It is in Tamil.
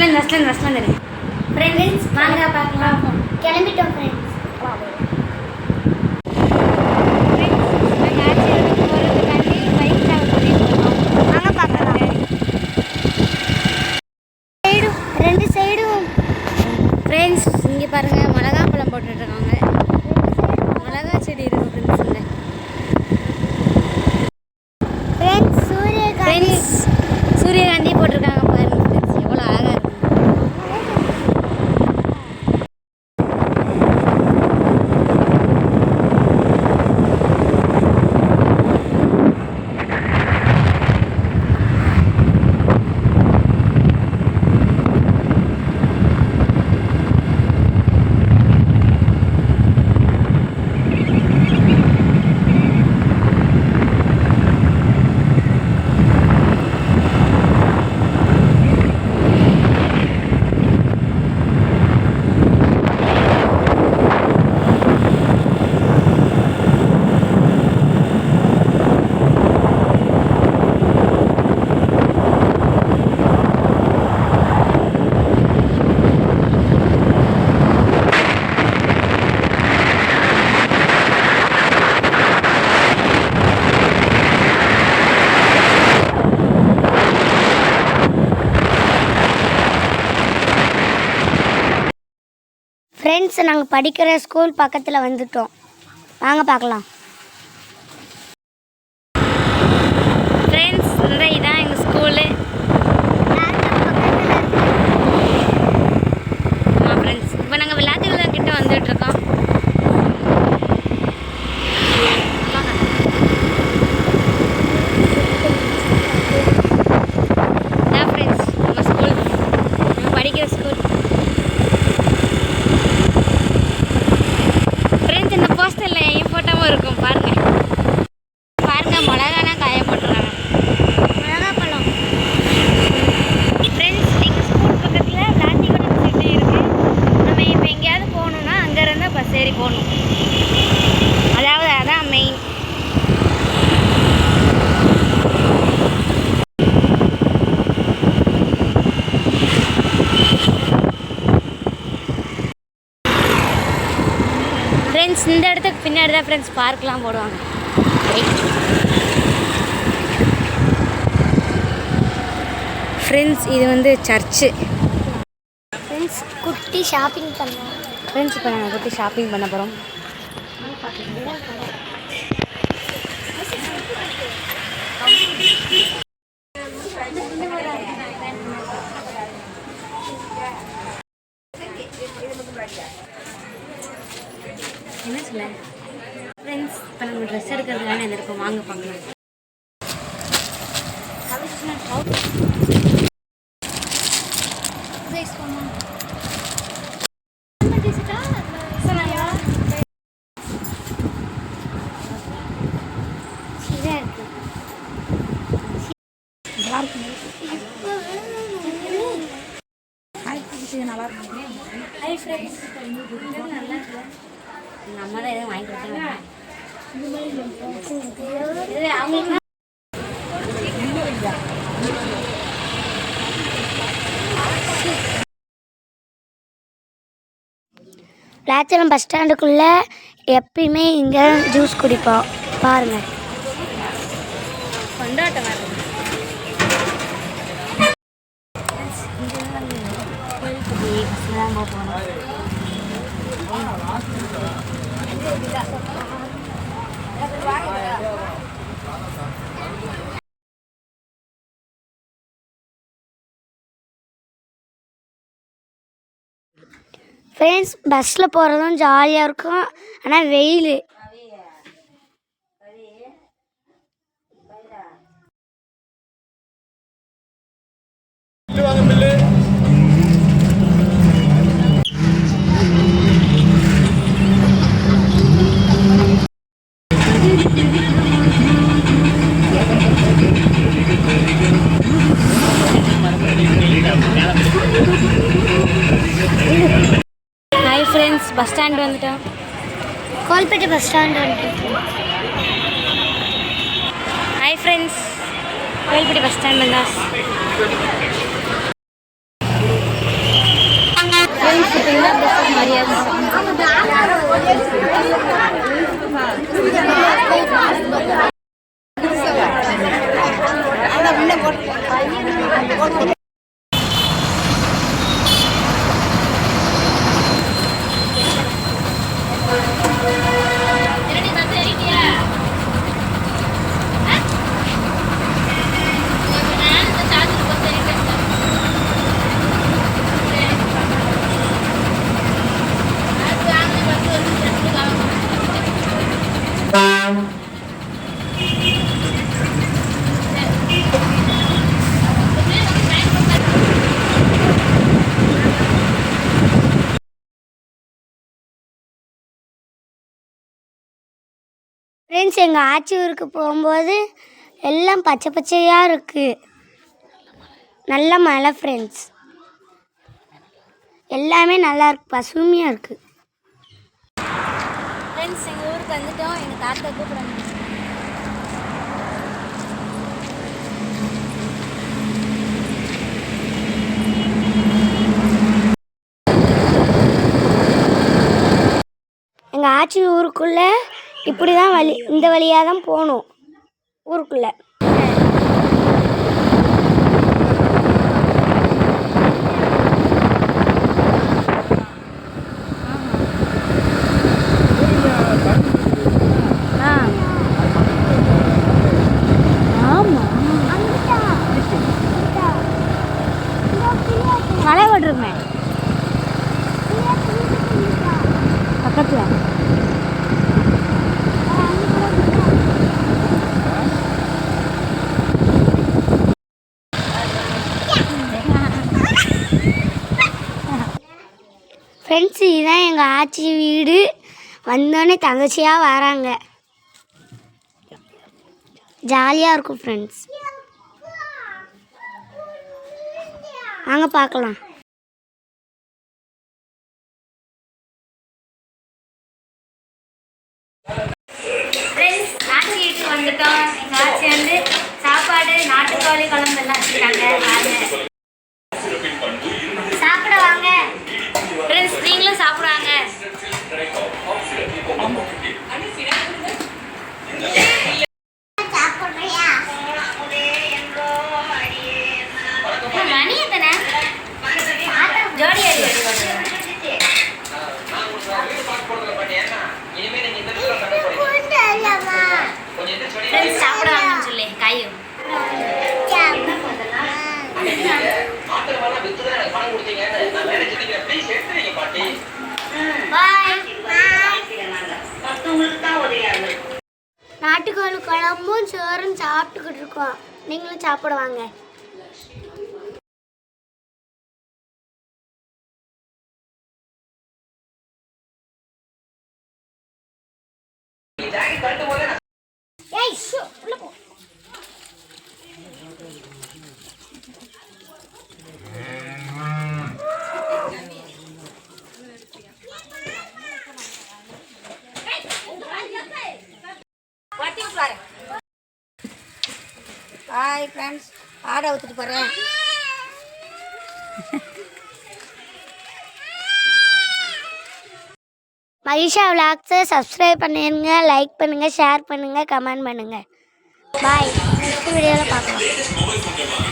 ஃபஸ்ட்லேருந்து ஃபஸ்ட்லேருந்து ஃபஸ்ட்லேருந்து இருக்கு ஃப்ரெண்ட்ஸ் வாங்க பார்க்கலாம். கிளம்பிட்டோம் ஃப்ரெண்ட்ஸ் வாங்க பார்க்கலாம் சைடும் ரெண்டு சைடும் ஃப்ரெண்ட்ஸ் இங்கே பாருங்கள் மிளகா பழம் போட்டுட்ருக்காங்க மிளகா செடி இருக்கு ஃப்ரெண்ட்ஸ் இங்கே ஃப்ரெண்ட்ஸ் சூரியகாந்தி ஃப்ரெண்ட்ஸ் சூரியகாந்தி போட்டிருக்காங்க பாருங்க ஃப்ரெண்ட்ஸ் எவ்வளோ அழகாக இருக்கு ஃப்ரெண்ட்ஸ் நாங்கள் படிக்கிற ஸ்கூல் பக்கத்தில் வந்துட்டோம். வாங்க பார்க்கலாம். ஃப்ரெண்ட்ஸ் இந்த இதான் எங்கள் ஸ்கூலு ஆமாம் ஃப்ரெண்ட்ஸ் இப்போ நாங்கள் விளையாட்டுகள் கிட்ட வந்துட்டு இருக்கோம் இதான் ஃப்ரெண்ட்ஸ் நம்ம ஸ்கூல் நம்ம படிக்கிற ஸ்கூல் ஃப்ரெண்ட்ஸ் இந்த போஸ்டரில் என் ஃபோட்டோவும் இருக்கும் பாருங்க பாருங்க மிளகாலாம் காய போட்டுருக்காங்க மிளகாப்பழம் ஃப்ரெண்ட்ஸ் எங்கள் ஸ்கூல் பக்கத்தில் விளாத்திக்குளம் சிட்டி இருக்குது நம்ம இப்போ எங்கேயாவது போகணுன்னா சரி பஸ் ஏறி போகணும் அதாவது அதான் மெயின் ஃப்ரெண்ட்ஸ் இந்த இடத்துக்கு பின்னாடி தான் ஃப்ரெண்ட்ஸ் பார்க்கெலாம் போடுவாங்க. ஃப்ரெண்ட்ஸ் இது வந்து சர்ச்சு ஃப்ரெண்ட்ஸ் குட்டி ஷாப்பிங் பண்ணுவோம் ஃப்ரெண்ட்ஸ் இப்போ நாங்கள் போட்டு ஷாப்பிங் பண்ண போகிறோம் என்ன சொல்ல? ஃப்ரெண்ட்ஸ் இப்போ நம்ம ட்ரெஸ் எடுக்கிறதுக்கான இருக்கோம் வாங்க பார்க்கலாம். ஹாய் ஃப்ரெண்ட்ஸ் நல்லா இருக்குல்ல எங்கள் அம்மா தான் எதுவும் வாங்கி கொடுத்தாங்க இது அவங்களுக்கு விளாச்சலம் பஸ் ஸ்டாண்டுக்குள்ளே எப்பயுமே இங்கே ஜூஸ் குடிப்போம். பாருங்கள் கொண்டாட்டமாக இருக்கும் கோயிலுக்கு பஸ்ஸில் தான் போக போகிறோம் ஃப்ரெண்ட்ஸ் பஸ்ஸில் போகிறதும் ஜாலியாக இருக்கும். ஆனால் வெயில். வாங்க ஹாய் கோல்பேட்டை பஸ் ஸ்டாண்ட் வந்துட்டு ஹாய் ஃப்ரெண்ட்ஸ் கோல்பேட்டை பஸ் ஸ்டாண்ட் வந்தாஸ் மரியாதை ஃப்ரெண்ட்ஸ் எங்கள் ஆச்சி ஊருக்கு போகும்போது எல்லாம் பச்சை பச்சையாக இருக்குது நல்ல மழை ஃப்ரெண்ட்ஸ் எல்லாமே நல்லா இருக்கு பசுமையாக இருக்குது ஃப்ரெண்ட்ஸ் எங்கள் ஊருக்கு வந்துட்டோம். எங்கள் தாத்தா கூப்பிடுறாங்க. எங்கள் ஆச்சி ஊருக்குள்ளே இப்படி தான் வழி இந்த வழியாக தான் போகணும். ஊருக்குள்ளே ஆ ஆமாம் மழை ஓட்டுருமே பக்கத்தில் ஃப்ரெண்ட்ஸ் இதுதான் எங்கள் ஆச்சி வீடு. வந்தோடனே தங்கச்சியாக வராங்க. ஜாலியாக இருக்கும் ஃப்ரெண்ட்ஸ் வாங்க பார்க்கலாம். ஃப்ரெண்ட்ஸ் வந்துட்டோம். எங்கள் ஆச்சி வந்து சாப்பாடு நாட்டுக்கோழி குழம்பு எல்லாம் வச்சுருக்காங்க வாங்க சாப்பிட வாங்க ஃப்ரெண்ட்ஸ் நீங்களும் சாப்பிடுவாங்க மணி எத்தனை ஜோடி அடி அடி ஃப்ரெண்ட்ஸ் சாப்பிடுவாங்கன்னு சொல்லி கையும் பாய் நாட்டுக்கோழி குழம்பும் சோறும் சாப்பிட்டுக்கிட்டு இருக்கோம். நீங்களும் சாப்பிடுவாங்க ஹாய் ஃப்ரெண்ட்ஸ் ஆடை ஊற்றிட்டு போகிறேன் மகிஷா விளாக்ஸை சப்ஸ்கிரைப் பண்ணிடுங்க லைக் பண்ணுங்கள் ஷேர் பண்ணுங்கள் கமெண்ட் பண்ணுங்கள் பாய் நெக்ஸ்ட் வீடியோவில் பார்க்கலாம்.